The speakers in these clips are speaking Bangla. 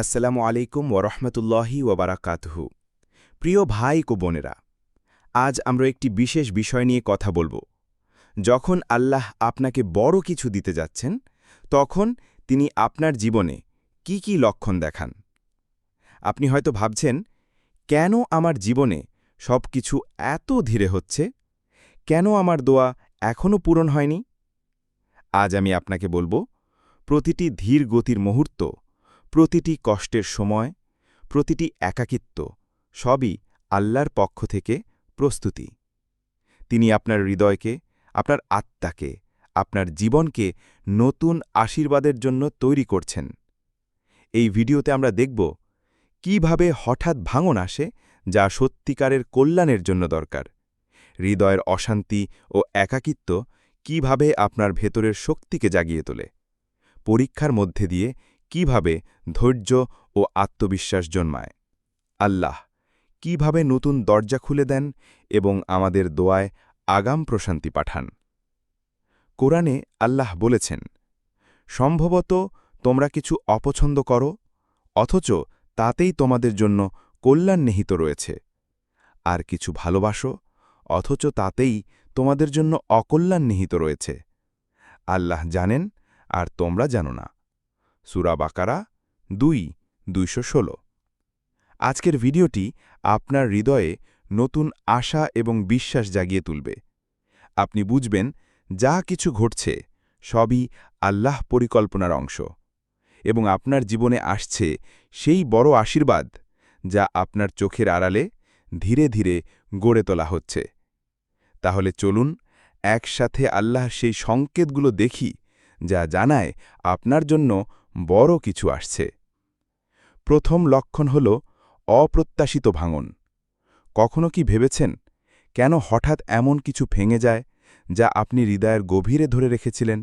আসসালামু আলাইকুম ওরহমতুল্লাহি ওবারাকাতহু প্রিয় ভাই কো বোনেরা, আজ আমরা একটি বিশেষ বিষয় নিয়ে কথা বলব। যখন আল্লাহ আপনাকে বড় কিছু দিতে যাচ্ছেন, তখন তিনি আপনার জীবনে কি কি লক্ষণ দেখান। আপনি হয়তো ভাবছেন, কেন আমার জীবনে সব কিছু এত ধীরে হচ্ছে? কেন আমার দোয়া এখনও পূরণ হয়নি? আজ আমি আপনাকে বলব, প্রতিটি ধীর গতির মুহূর্ত প্রতিটি কষ্টের সময়, প্রতিটি একাকিত্ব সবই আল্লাহর পক্ষ থেকে প্রস্তুতি। তিনি আপনার হৃদয়কে, আপনার আত্মাকে, আপনার জীবনকে নতুন আশীর্বাদের জন্য তৈরি করছেন। এই ভিডিওতে আমরা দেখব কীভাবে হঠাৎ ভাঙন আসে যা সত্যিকারের কল্যাণের জন্য দরকার। হৃদয়ের অশান্তি ও একাকিত্ব কীভাবে আপনার ভেতরের শক্তিকে জাগিয়ে তোলে। পরীক্ষার মধ্যে দিয়ে কীভাবে ধৈর্য ও আত্মবিশ্বাস জন্মায়? আল্লাহ, কীভাবে নতুন দরজা খুলে দেন এবং আমাদের দোয়ায় আগাম প্রশান্তি পাঠান? কোরআনে আল্লাহ বলেছেন, সম্ভবত তোমরা কিছু অপছন্দ করো, অথচ তাতেই তোমাদের জন্য কল্যাণ নিহিত রয়েছে। আর কিছু ভালোবাসো, অথচ তাতেই তোমাদের জন্য অকল্যাণ নিহিত রয়েছে। আল্লাহ জানেন, আর তোমরা জানো না। সুরা বাকারা দুই, দুইশো ষোলো। আজকের ভিডিওটি আপনার হৃদয়ে নতুন আশা এবং বিশ্বাস জাগিয়ে তুলবে। আপনি বুঝবেন, যা কিছু ঘটছে সবই আল্লাহ পরিকল্পনার অংশ এবং আপনার জীবনে আসছে সেই বড় আশীর্বাদ যা আপনার চোখের আড়ালে ধীরে ধীরে গড়ে তোলা হচ্ছে। তাহলে চলুন একসাথে আল্লাহ সেই সংকেতগুলো দেখি যা জানায় আপনার জন্য বড় কিছু আসছে। প্রথম লক্ষণ হল অপ্রত্যাশিত ভাঙন। কখনো কি ভেবেছেন, কেন হঠাৎ এমন কিছু ভেঙে যায় যা আপনি হৃদয়ের গভীরে ধরে রেখেছিলেন?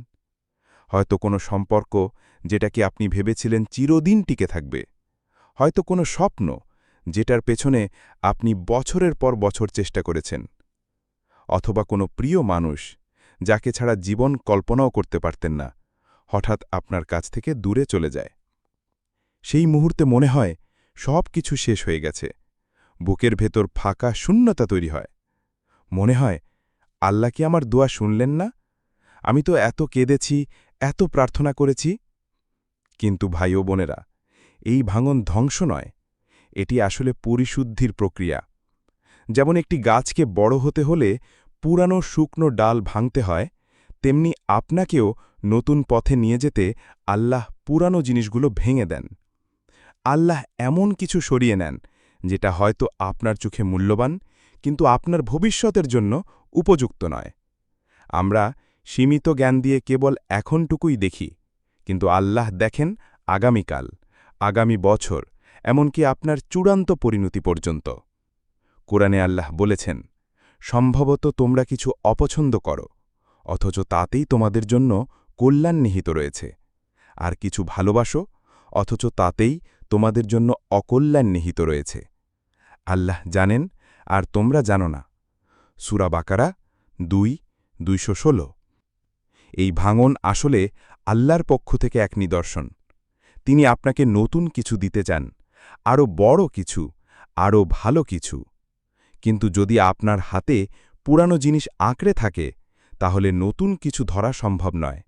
হয়তো কোনো সম্পর্ক যেটাকে আপনি ভেবেছিলেন চিরদিন টিকে থাকবে। হয়তো কোনো স্বপ্ন যেটার পেছনে আপনি বছরের পর বছর চেষ্টা করেছেন। অথবা কোনো প্রিয় মানুষ যাকে ছাড়া জীবন কল্পনাও করতে পারতেন না। হঠাৎ আপনার কাছ থেকে দূরে চলে যায়। সেই মুহূর্তে মনে হয় সব কিছু শেষ হয়ে গেছে। বুকের ভেতর ফাঁকা শূন্যতা তৈরি হয়। মনে হয়, আল্লাহ কি আমার দোয়া শুনলেন না? আমি তো এত কেঁদেছি, এত প্রার্থনা করেছি। কিন্তু ভাই ও বোনেরা, এই ভাঙন ধ্বংস নয়। এটি আসলে পরিশুদ্ধির প্রক্রিয়া। যেমন একটি গাছকে বড় হতে হলে পুরানো শুকনো ডাল ভাঙতে হয়, তেমনি আপনাকেও নতুন পথে নিয়ে যেতে আল্লাহ পুরানো জিনিসগুলো ভেঙে দেন। আল্লাহ এমন কিছু সরিয়ে নেন, যেটা হয়তো আপনার চোখে মূল্যবান, কিন্তু আপনার ভবিষ্যতের জন্য উপযুক্ত নয়। আমরা সীমিত জ্ঞান দিয়ে কেবল এখনটুকুই দেখি, কিন্তু আল্লাহ দেখেন আগামীকাল, আগামী বছর, এমনকি আপনার চূড়ান্ত পরিণতি পর্যন্ত। কোরআনে আল্লাহ বলেছেন, সম্ভবত তোমরা কিছু অপছন্দ করো, অথচ তাতেই তোমাদের জন্য কল্যাণ নিহিত রয়েছে। আর কিছু ভালোবাসো, অথচ তাতেই তোমাদের জন্য অকল্যাণ নিহিত রয়েছে। আল্লাহ জানেন, আর তোমরা জানো না। সুরা বাকারা দুই, দুইশো ষোলো। এই ভাঙন আসলে আল্লাহর পক্ষ থেকে এক নিদর্শন। তিনি আপনাকে নতুন কিছু দিতে চান আরও বড় কিছু আরও ভালো কিছু। কিন্তু যদি আপনার হাতে পুরানো জিনিস আঁকড়ে থাকে, তাহলে নতুন কিছু ধরা সম্ভব নয়।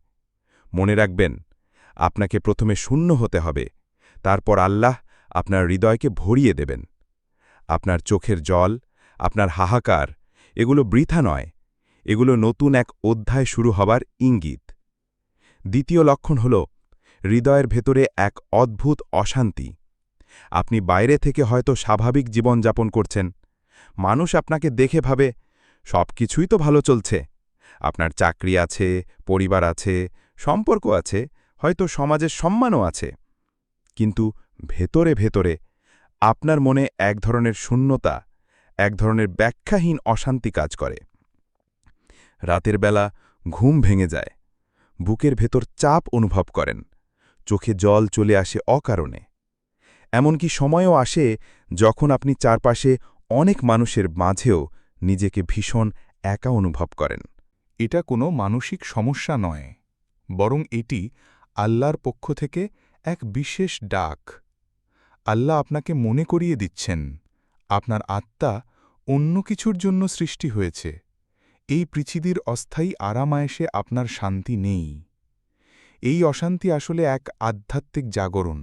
মনে রাখবেন, আপনাকে প্রথমে শূন্য হতে হবে, তারপর আল্লাহ আপনার হৃদয়কে ভরিয়ে দেবেন। আপনার চোখের জল, আপনার হাহাকার, এগুলো বৃথা নয়, এগুলো নতুন এক অধ্যায় শুরু হবার ইঙ্গিত। দ্বিতীয় লক্ষণ হল, হৃদয়ের ভেতরে এক অদ্ভুত অশান্তি। আপনি বাইরে থেকে হয়তো স্বাভাবিক জীবনযাপন করছেন, মানুষ আপনাকে দেখে ভাবে সব কিছুই তো ভালো চলছে, আপনার চাকরি আছে, পরিবার আছে সম্পর্ক আছে, হয়তো সমাজের সম্মানও আছে। কিন্তু ভেতরে ভেতরে আপনার মনে এক ধরনের শূন্যতা, এক ধরনের ব্যাখ্যাহীন অশান্তি কাজ করে। রাতের বেলা ঘুম ভেঙে যায়, বুকের ভেতর চাপ অনুভব করেন, চোখে জল চলে আসে অকারণে। এমনকি সময়ও আসে যখন আপনি চারপাশে অনেক মানুষের মাঝেও নিজেকে ভীষণ একা অনুভব করেন। এটা কোনো মানসিক সমস্যা নয়। বরং এটি আল্লাহর পক্ষ থেকে এক বিশেষ ডাক। আল্লাহ আপনাকে মনে করিয়ে দিচ্ছেন, আপনার আত্মা অন্য কিছুর জন্য সৃষ্টি হয়েছে। এই পৃথিবীর অস্থায়ী আরামায়েশে আপনার শান্তি নেই। এই অশান্তি আসলে এক আধ্যাত্মিক জাগরণ।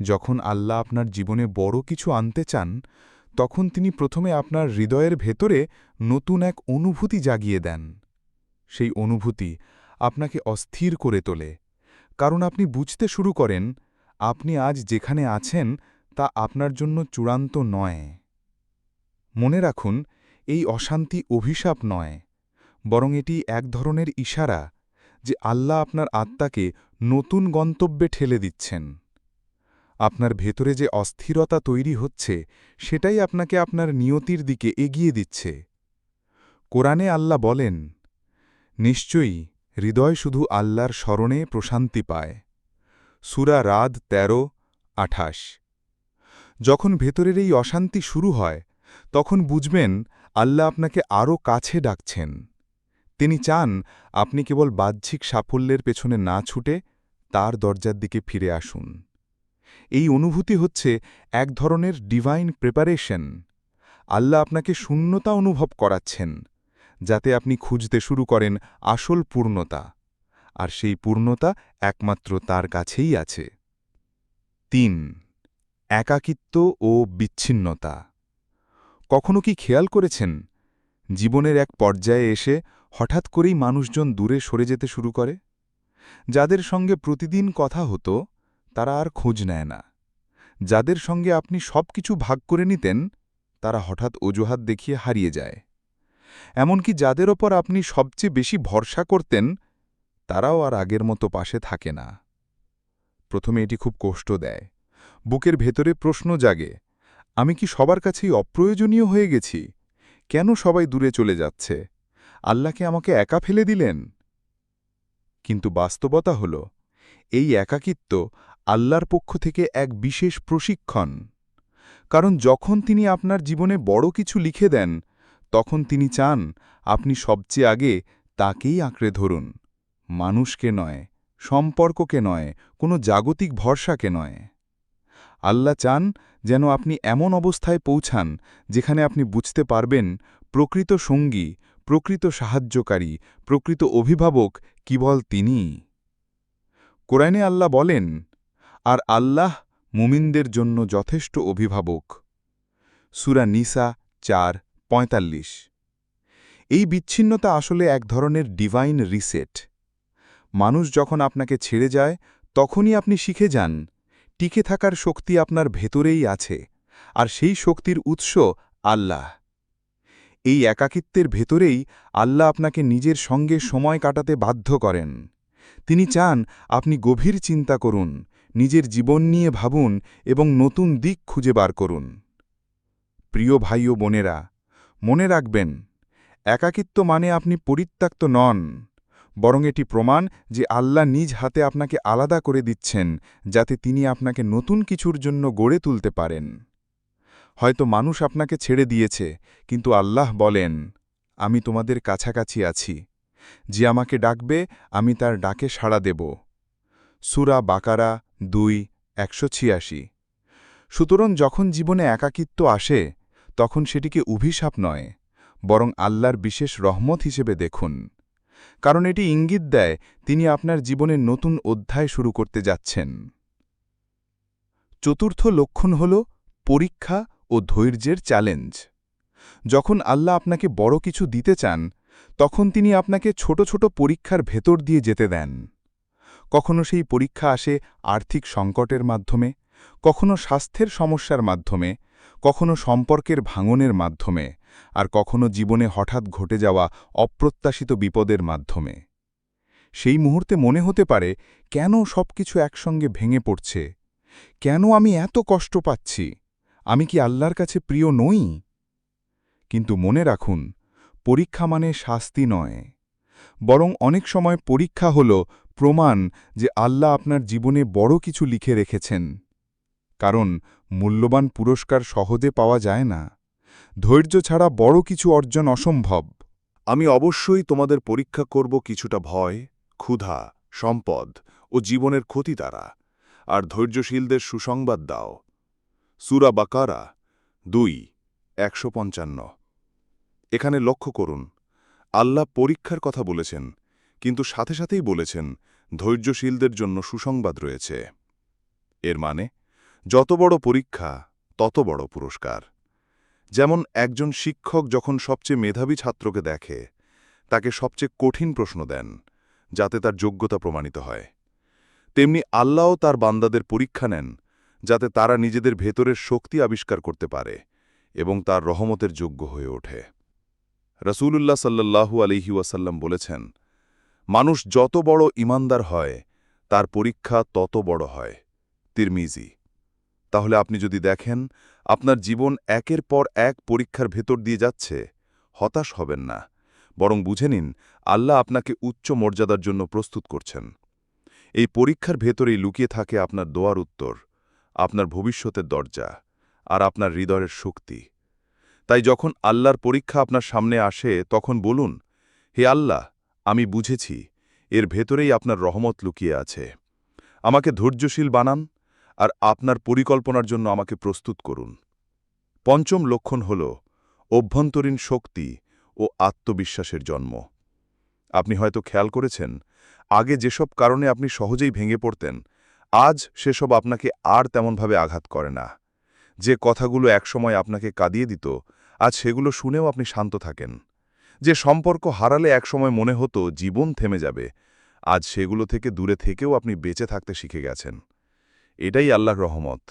যখন আল্লাহ আপনার জীবনে বড় কিছু আনতে চান, তখন তিনি প্রথমে আপনার হৃদয়ের ভেতরে নতুন এক অনুভূতি জাগিয়ে দেন। সেই অনুভূতি আপনাকে অস্থির করে তোলে। কারণ আপনি বুঝতে শুরু করেন, আপনি আজ যেখানে আছেন তা আপনার জন্য চূড়ান্ত নয়। মনে রাখুন, এই অশান্তি অভিশাপ নয়, বরং এটি এক ধরনের ইশারা যে আল্লাহ আপনার আত্মাকে নতুন গন্তব্যে ঠেলে দিচ্ছেন। আপনার ভেতরে যে অস্থিরতা তৈরি হচ্ছে, সেটাই আপনাকে আপনার নিয়তির দিকে এগিয়ে দিচ্ছে। কোরআনে আল্লাহ বলেন, নিশ্চয়ই হৃদয় শুধু আল্লাহর স্মরণে প্রশান্তি পায়। সুরা রাদ তেরো, আঠাশ। যখন ভেতরের এই অশান্তি শুরু হয়, তখন বুঝবেন আল্লাহ আপনাকে আরও কাছে ডাকছেন। তিনি চান আপনি কেবল বাহ্যিক সাফল্যের পেছনে না ছুটে তার দরজার দিকে ফিরে আসুন। এই অনুভূতি হচ্ছে এক ধরনের ডিভাইন প্রেপারেশন আল্লাহ আপনাকে শূন্যতা অনুভব করাচ্ছেন। যাতে আপনি খুঁজতে শুরু করেন আসল পূর্ণতা। আর সেই পূর্ণতা একমাত্র তার কাছেই আছে। তিন, একাকিত্ব ও বিচ্ছিন্নতা। কখনো কি খেয়াল করেছেন? জীবনের এক পর্যায়ে এসে হঠাৎ করেই মানুষজন দূরে সরে যেতে শুরু করে? যাদের সঙ্গে প্রতিদিন কথা হতো, তারা আর খোঁজ নেয় না। যাদের সঙ্গে আপনি সব কিছু ভাগ করে নিতেন, তারা হঠাৎ অজুহাত দেখিয়ে হারিয়ে যায়। এমনকি যাদের ওপর আপনি সবচেয়ে বেশি ভরসা করতেন, তারাও আর আগের মতো পাশে থাকে না। প্রথমে এটি খুব কষ্ট দেয়। বুকের ভেতরে প্রশ্ন জাগে, আমি কি সবার কাছেই অপ্রয়োজনীয় হয়ে গেছি? কেন সবাই দূরে চলে যাচ্ছে? আল্লাহকে আমাকে একা ফেলে দিলেন? কিন্তু বাস্তবতা হল, এই একাকিত্ব আল্লাহর পক্ষ থেকে এক বিশেষ প্রশিক্ষণ। কারণ যখন তিনি আপনার জীবনে বড় কিছু লিখে দেন তখন তিনি চান, আপনি সবচেয়ে আগে তাকেই আঁকড়ে ধরুন। মানুষকে নয়, সম্পর্ককে নয়, কোনো জাগতিক ভরসাকে নয়। আল্লাহ চান যেন আপনি এমন অবস্থায় পৌঁছান, যেখানে আপনি বুঝতে পারবেন প্রকৃত সঙ্গী, প্রকৃত সাহায্যকারী, প্রকৃত অভিভাবক কেবল তিনিই। কোরআনে আল্লাহ বলেন, আর আল্লাহ মুমিনদের জন্য যথেষ্ট অভিভাবক। সুরা নিসা চার পঁয়তাল্লিশ। এই বিচ্ছিন্নতা আসলে এক ধরনের ডিভাইন রিসেট মানুষ যখন আপনাকে ছেড়ে যায়, তখনই আপনি শিখে যান, টিকে থাকার শক্তি আপনার ভেতরেই আছে, আর সেই শক্তির উৎস আল্লাহ। এই একাকিত্বের ভেতরেই আল্লাহ আপনাকে নিজের সঙ্গে সময় কাটাতে বাধ্য করেন। তিনি চান আপনি গভীর চিন্তা করুন, নিজের জীবন নিয়ে ভাবুন এবং নতুন দিক খুঁজে বার করুন। প্রিয় ভাই ও বোনেরা মনে রাখবেন, একাকিত্ব মানে আপনি পরিত্যক্ত নন, বরং এটি প্রমাণ যে আল্লাহ নিজ হাতে আপনাকে আলাদা করে দিচ্ছেন, যাতে তিনি আপনাকে নতুন কিছুর জন্য গড়ে তুলতে পারেন। হয়তো মানুষ আপনাকে ছেড়ে দিয়েছে, কিন্তু আল্লাহ বলেন, আমি তোমাদের কাছাকাছি আছি। যে আমাকে ডাকবে, আমি তার ডাকে সাড়া দেব। সুরা বাকারা দুই, একশো ছিয়াশি। সুতরাং যখন জীবনে একাকিত্ব আসে তখন সেটিকে অভিশাপ নয়, বরং আল্লাহর বিশেষ রহমত হিসেবে দেখুন। কারণ এটি ইঙ্গিত দেয়, তিনি আপনার জীবনের নতুন অধ্যায় শুরু করতে যাচ্ছেন। চতুর্থ লক্ষণ হল পরীক্ষা ও ধৈর্যের চ্যালেঞ্জ। যখন আল্লাহ আপনাকে বড় কিছু দিতে চান, তখন তিনি আপনাকে ছোট ছোট পরীক্ষার ভেতর দিয়ে যেতে দেন। কখনো সেই পরীক্ষা আসে আর্থিক সংকটের মাধ্যমে, কখনো স্বাস্থ্যের সমস্যার মাধ্যমে কখনো সম্পর্কের ভাঙনের মাধ্যমে আর কখনো জীবনে হঠাৎ ঘটে যাওয়া অপ্রত্যাশিত বিপদের মাধ্যমে। সেই মুহূর্তে মনে হতে পারে, কেন সবকিছু একসঙ্গে ভেঙে পড়ছে? কেন আমি এত কষ্ট পাচ্ছি? আমি কি আল্লাহর কাছে প্রিয় নই? কিন্তু মনে রাখুন, পরীক্ষা মানে শাস্তি নয়। বরং অনেক সময় পরীক্ষা হল প্রমাণ যে আল্লাহ আপনার জীবনে বড় কিছু লিখে রেখেছেন। কারণ মূল্যবান পুরস্কার সহজে পাওয়া যায় না। ধৈর্য ছাড়া বড় কিছু অর্জন অসম্ভব। আমি অবশ্যই তোমাদের পরীক্ষা করব কিছুটা ভয়, ক্ষুধা, সম্পদ ও জীবনের ক্ষতি দ্বারা। আর ধৈর্যশীলদের সুসংবাদ দাও। সুরা বাকারা দুই, একশো পঞ্চান্ন। এখানে লক্ষ্য করুন, আল্লাহ পরীক্ষার কথা বলেছেন, কিন্তু সাথে সাথেই বলেছেন, ধৈর্যশীলদের জন্য সুসংবাদ রয়েছে। এর মানে যত বড় পরীক্ষা, তত বড় পুরস্কার। যেমন একজন শিক্ষক যখন সবচেয়ে মেধাবী ছাত্রকে দেখে, তাকে সবচেয়ে কঠিন প্রশ্ন দেন, যাতে তার যোগ্যতা প্রমাণিত হয়। তেমনি আল্লাহও তার বান্দাদের পরীক্ষা নেন, যাতে তারা নিজেদের ভেতরের শক্তি আবিষ্কার করতে পারে এবং তার রহমতের যোগ্য হয়ে ওঠে। রসূলুল্লাহ সাল্লাল্লাহু আলিহি বলেছেন, মানুষ যত বড় ইমানদার হয়, তার পরীক্ষা তত বড় হয়। তিরমিজি তাহলে আপনি যদি দেখেন, আপনার জীবন একের পর এক পরীক্ষার ভেতর দিয়ে যাচ্ছে, হতাশ হবেন না। বরং বুঝে নিন, আল্লাহ আপনাকে উচ্চ মর্যাদার জন্য প্রস্তুত করছেন। এই পরীক্ষার ভেতরেই লুকিয়ে থাকে আপনার দোয়ার উত্তর, আপনার ভবিষ্যতের দরজা, আর আপনার হৃদয়ের শক্তি। তাই যখন আল্লাহর পরীক্ষা আপনার সামনে আসে, তখন বলুন, হে আল্লাহ, আমি বুঝেছি, এর ভেতরেই আপনার রহমত লুকিয়ে আছে। আমাকে ধৈর্যশীল বানান আর আপনার পরিকল্পনার জন্য আমাকে প্রস্তুত করুন। পঞ্চম লক্ষণ হল অভ্যন্তরীণ শক্তি ও আত্মবিশ্বাসের জন্ম। আপনি হয়তো খেয়াল করেছেন, আগে যেসব কারণে আপনি সহজেই ভেঙে পড়তেন, আজ সেসব আপনাকে আর তেমনভাবে আঘাত করে না। যে কথাগুলো একসময় আপনাকে কাঁদিয়ে দিত, আজ সেগুলো শুনেও আপনি শান্ত থাকেন। যে সম্পর্ক হারালে একসময় মনে হতো জীবন থেমে যাবে, আজ সেগুলো থেকে দূরে থেকেও আপনি বেঁচে থাকতে শিখে গেছেন। এটাই আল্লাহর রহমত।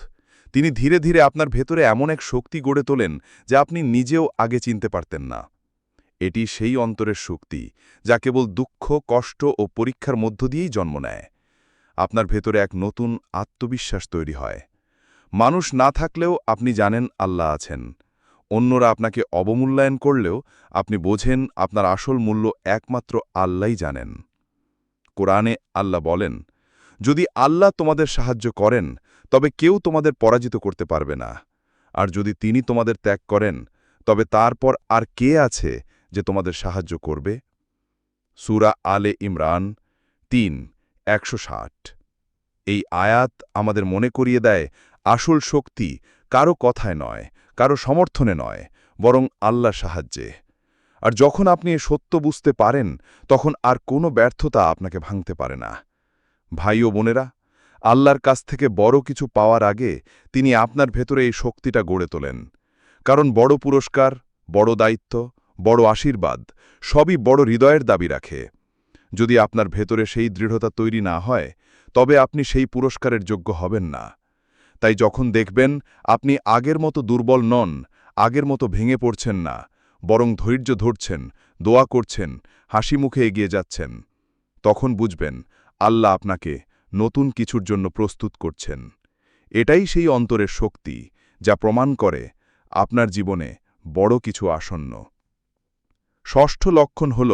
তিনি ধীরে ধীরে আপনার ভেতরে এমন এক শক্তি গড়ে তোলেন যা আপনি নিজেও আগে চিনতে পারতেন না। এটি সেই অন্তরের শক্তি যা কেবল দুঃখ, কষ্ট ও পরীক্ষার মধ্য দিয়েই জন্ম নেয়। আপনার ভেতরে এক নতুন আত্মবিশ্বাস তৈরি হয়। মানুষ না থাকলেও আপনি জানেন আল্লাহ আছেন। অন্যরা আপনাকে অবমূল্যায়ন করলেও আপনি বোঝেন আপনার আসল মূল্য একমাত্র আল্লাহই জানেন। কোরআনে আল্লাহ বলেন যদি আল্লাহ তোমাদের সাহায্য করেন, তবে কেউ তোমাদের পরাজিত করতে পারবে না। আর যদি তিনি তোমাদের ত্যাগ করেন, তবে তারপর আর কে আছে যে তোমাদের সাহায্য করবে? সুরা আলে ইমরান তিন, একশো এই আয়াত আমাদের মনে করিয়ে দেয়, আসল শক্তি কারও কথায় নয়, কারও সমর্থনে নয়, বরং আল্লাহ সাহায্যে। আর যখন আপনি সত্য বুঝতে পারেন, তখন আর কোনো ব্যর্থতা আপনাকে ভাঙতে পারে না। ভাই ও বোনেরা, আল্লাহর কাছ থেকে বড় কিছু পাওয়ার আগে তিনি আপনার ভেতরে এই শক্তিটা গড়ে তোলেন। কারণ বড় পুরস্কার, বড় দায়িত্ব, বড় আশীর্বাদ সবই বড় হৃদয়ের দাবি রাখে। যদি আপনার ভেতরে সেই দৃঢ়তা তৈরি না হয়, তবে আপনি সেই পুরস্কারের যোগ্য হবেন না। তাই যখন দেখবেন আপনি আগের মতো দুর্বল নন, আগের মতো ভেঙে পড়ছেন না, বরং ধৈর্য ধরছেন, দোয়া করছেন হাসি মুখে এগিয়ে যাচ্ছেন, তখন বুঝবেন আল্লাহ আপনাকে নতুন কিছুর জন্য প্রস্তুত করছেন। এটাই সেই অন্তরের শক্তি যা প্রমাণ করে আপনার জীবনে বড় কিছু আসন্ন। ষষ্ঠ লক্ষণ হল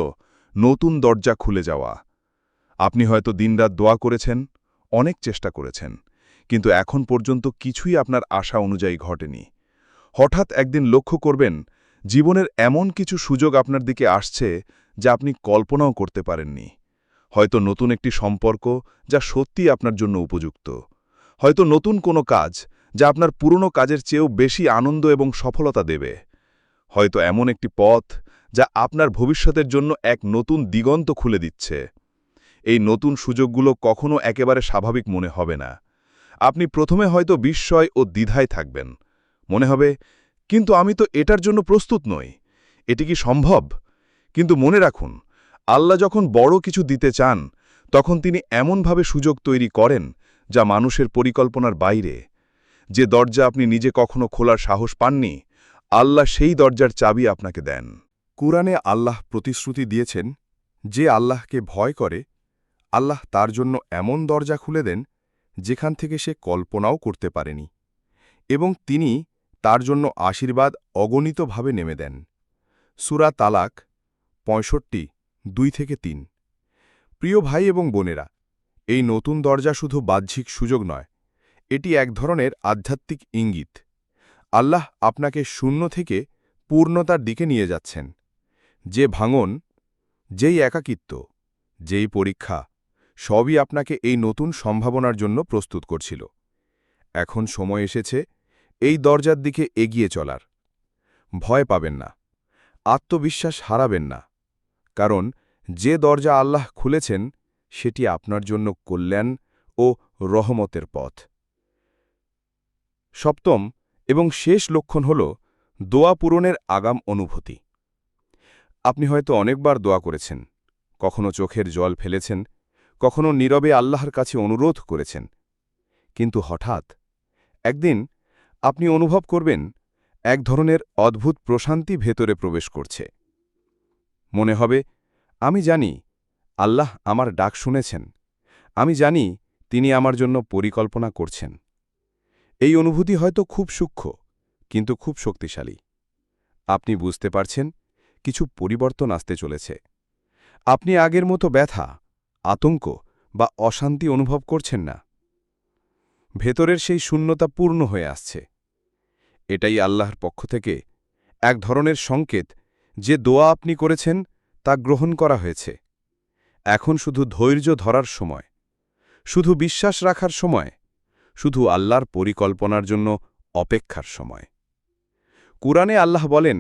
নতুন দরজা খুলে যাওয়া। আপনি হয়তো দিনরাত দোয়া করেছেন, অনেক চেষ্টা করেছেন, কিন্তু এখন পর্যন্ত কিছুই আপনার আশা অনুযায়ী ঘটেনি। হঠাৎ একদিন লক্ষ্য করবেন, জীবনের এমন কিছু সুযোগ আপনার দিকে আসছে যা আপনি কল্পনাও করতে পারেননি। হয়তো নতুন একটি সম্পর্ক যা সত্যি আপনার জন্য উপযুক্ত। হয়তো নতুন কোনো কাজ যা আপনার পুরনো কাজের চেয়েও বেশি আনন্দ এবং সফলতা দেবে। হয়তো এমন একটি পথ যা আপনার ভবিষ্যতের জন্য এক নতুন দিগন্ত খুলে দিচ্ছে। এই নতুন সুযোগগুলো কখনো একেবারে স্বাভাবিক মনে হবে না। আপনি প্রথমে হয়তো বিস্ময় ও দ্বিধায় থাকবেন। মনে হবে, কিন্তু আমি তো এটার জন্য প্রস্তুত নই। এটি কি সম্ভব? কিন্তু মনে রাখুন আল্লাহ যখন বড় কিছু দিতে চান, তখন তিনি এমনভাবে সুযোগ তৈরি করেন যা মানুষের পরিকল্পনার বাইরে। যে দরজা আপনি নিজে কখনো খোলার সাহস পাননি, আল্লাহ সেই দরজার চাবি আপনাকে দেন। কুরআনে আল্লাহ প্রতিশ্রুতি দিয়েছেন, যে আল্লাহকে ভয় করে, আল্লাহ তার জন্য এমন দরজা খুলে দেন, যেখান থেকে সে কল্পনাও করতে পারেনি, এবং তিনি তার জন্য আশীর্বাদ অগণিতভাবে নেমে দেন। সুরা তালাক পঁয়ষট্টি দুই থেকে তিন। প্রিয় ভাই এবং বোনেরা, এই নতুন দরজা শুধু বাহ্যিক সুযোগ নয়, এটি এক ধরনের আধ্যাত্মিক ইঙ্গিত। আল্লাহ আপনাকে শূন্য থেকে পূর্ণতার দিকে নিয়ে যাচ্ছেন। যে ভাঙন, যেই একাকিত্ব, যেই পরীক্ষা, সবই আপনাকে এই নতুন সম্ভাবনার জন্য প্রস্তুত করছিল। এখন সময় এসেছে এই দরজার দিকে এগিয়ে চলার। ভয় পাবেন না, আত্মবিশ্বাস হারাবেন না। কারণ যে দরজা আল্লাহ খুলেছেন, সেটি আপনার জন্য কল্যাণ ও রহমতের পথ। সপ্তম এবং শেষ লক্ষণ হল দোয়া পূরণের আগাম অনুভূতি। আপনি হয়তো অনেকবার দোয়া করেছেন, কখনো চোখের জল ফেলেছেন, কখনো নীরবে আল্লাহর কাছে অনুরোধ করেছেন। কিন্তু হঠাৎ একদিন আপনি অনুভব করবেন, এক ধরনের অদ্ভুত প্রশান্তি ভেতরে প্রবেশ করছে। মনে হবে, আমি জানি আল্লাহ আমার ডাক শুনেছেন, আমি জানি তিনি আমার জন্য পরিকল্পনা করছেন। এই অনুভূতি হয়তো খুব সূক্ষ্ম, কিন্তু খুব শক্তিশালী। আপনি বুঝতে পারছেন, কিছু পরিবর্তন আসতে চলেছে। আপনি আগের মতো ব্যথা, আতঙ্ক বা অশান্তি অনুভব করছেন না। ভেতরের সেই শূন্যতা পূর্ণ হয়ে আসছে। এটাই আল্লাহর পক্ষ থেকে এক ধরনের সংকেত যে দোয়া আপনি করেছেন, তা গ্রহণ করা হয়েছে। এখন শুধু ধৈর্য ধরার সময়, শুধু বিশ্বাস রাখার সময়, শুধু আল্লাহর পরিকল্পনার জন্য অপেক্ষার সময়। কুরআনে আল্লাহ বলেন,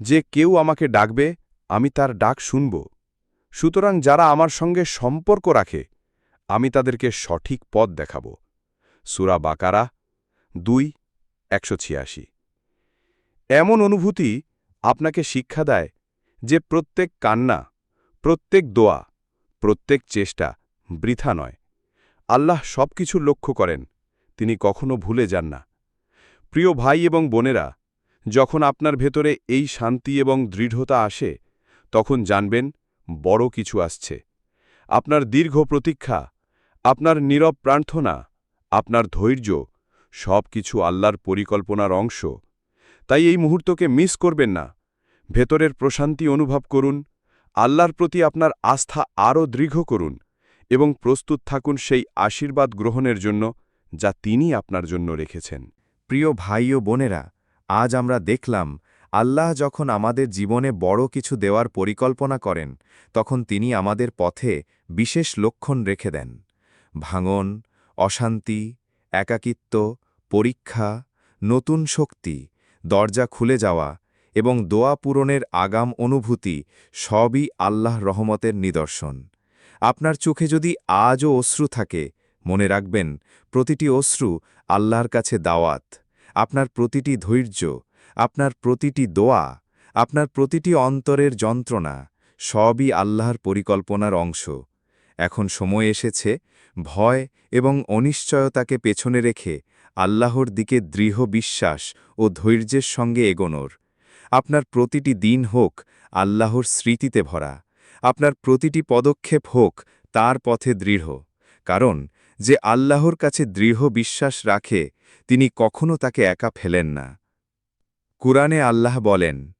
যে কেউ আমাকে ডাকবে, আমি তার ডাক শুনব। সুতরাং যারা আমার সঙ্গে সম্পর্ক রাখে, আমি তাদেরকে সঠিক পথ দেখাব। সুরা বাকারা দুই, একশো এমন অনুভূতি আপনাকে শিক্ষা দেয় যে প্রত্যেক কান্না, প্রত্যেক দোয়া, প্রত্যেক চেষ্টা বৃথা নয়। আল্লাহ সব কিছু লক্ষ্য করেন, তিনি কখনো ভুলে যান না। প্রিয় ভাই এবং বোনেরা, যখন আপনার ভেতরে এই শান্তি এবং দৃঢ়তা আসে, তখন জানবেন বড় কিছু আসছে। আপনার দীর্ঘ প্রতীক্ষা, আপনার নীরব প্রার্থনা, আপনার ধৈর্য সব কিছু আল্লাহর পরিকল্পনার অংশ। তাই এই মুহূর্তকে মিস করবেন না। ভেতরের প্রশান্তি অনুভব করুন, আল্লাহর প্রতি আপনার আস্থা আরও দৃঢ় করুন এবং প্রস্তুত থাকুন সেই আশীর্বাদ গ্রহণের জন্য যা তিনি আপনার জন্য রেখেছেন। প্রিয় ভাই ও বোনেরা, আজ আমরা দেখলাম, আল্লাহ যখন আমাদের জীবনে বড় কিছু দেওয়ার পরিকল্পনা করেন, তখন তিনি আমাদের পথে বিশেষ লক্ষণ রেখে দেন। ভাঙন, অশান্তি, একাকিত্ব, পরীক্ষা, নতুন শক্তি, দরজা খুলে যাওয়া এবং দোয়া পূরণের আগাম অনুভূতি সবই আল্লাহ রহমতের নিদর্শন। আপনার চোখে যদি আজও অশ্রু থাকে, মনে রাখবেন, প্রতিটি অশ্রু আল্লাহর কাছে দাওয়াত। আপনার প্রতিটি ধৈর্য, আপনার প্রতিটি দোয়া, আপনার প্রতিটি অন্তরের যন্ত্রণা সবই আল্লাহর পরিকল্পনার অংশ। এখন সময় এসেছে, ভয় এবং অনিশ্চয়তাকে পেছনে রেখে আল্লাহর দিকে দৃঢ় বিশ্বাস ও ধৈর্যের সঙ্গে এগোনোর। আপনার প্রতিটি দিন হোক আল্লাহর স্মৃতিতে ভরা। আপনার প্রতিটি পদক্ষেপ হোক তার পথে দৃঢ়। কারণ, যে আল্লাহর কাছে দৃঢ় বিশ্বাস রাখে, তিনি কখনো তাকে একা ফেলেন না। কুরআনে আল্লাহ বলেন,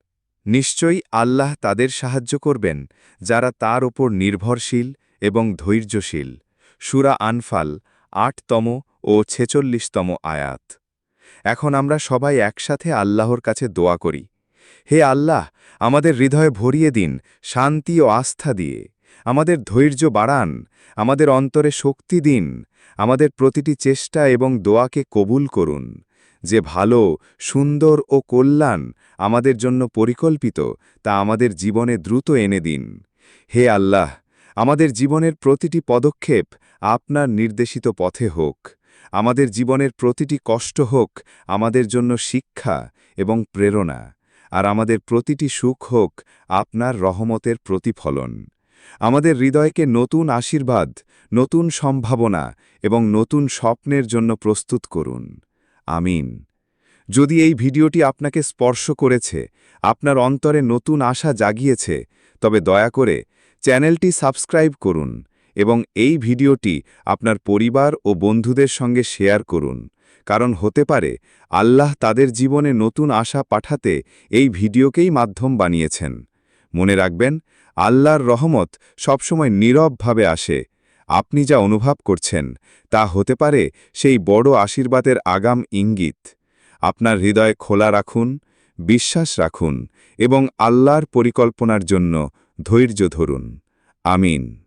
নিশ্চয়ই আল্লাহ তাদের সাহায্য করবেন, যারা তার ওপর নির্ভরশীল এবং ধৈর্যশীল। সুরা আনফাল, আটতম ও ছেচল্লিশতম আয়াত। এখন আমরা সবাই একসাথে আল্লাহর কাছে দোয়া করি। হে আল্লাহ, আমাদের হৃদয়ে ভরিয়ে দিন শান্তি ও আস্থা দিয়ে। আমাদের ধৈর্য বাড়ান, আমাদের অন্তরে শক্তি দিন, আমাদের প্রতিটি চেষ্টা এবং দোয়াকে কবুল করুন। যে ভালো, সুন্দর ও কল্যাণ আমাদের জন্য পরিকল্পিত, তা আমাদের জীবনে দ্রুত এনে দিন। হে আল্লাহ, আমাদের জীবনের প্রতিটি পদক্ষেপ আপনার নির্দেশিত পথে হোক। আমাদের জীবনের প্রতিটি কষ্ট হোক আমাদের জন্য শিক্ষা এবং প্রেরণা। আর আমাদের প্রতিটি সুখ হোক আপনার রহমতের প্রতিফলন। আমাদের হৃদয়কে নতুন আশীর্বাদ, নতুন সম্ভাবনা এবং নতুন স্বপ্নের জন্য প্রস্তুত করুন। আমিন। যদি এই ভিডিওটি আপনাকে স্পর্শ করেছে, আপনার অন্তরে নতুন আশা জাগিয়েছে, তবে দয়া করে চ্যানেলটি সাবস্ক্রাইব করুন এবং এই ভিডিওটি আপনার পরিবার ও বন্ধুদের সঙ্গে শেয়ার করুন। কারণ হতে পারে, আল্লাহ তাদের জীবনে নতুন আশা পাঠাতে এই ভিডিওকেই মাধ্যম বানিয়েছেন। মনে রাখবেন, আল্লাহর রহমত সবসময় নীরবভাবে আসে। আপনি যা অনুভব করছেন, তা হতে পারে সেই বড় আশীর্বাদের আগাম ইঙ্গিত। আপনার হৃদয় খোলা রাখুন, বিশ্বাস রাখুন এবং আল্লাহর পরিকল্পনার জন্য ধৈর্য ধরুন। আমিন।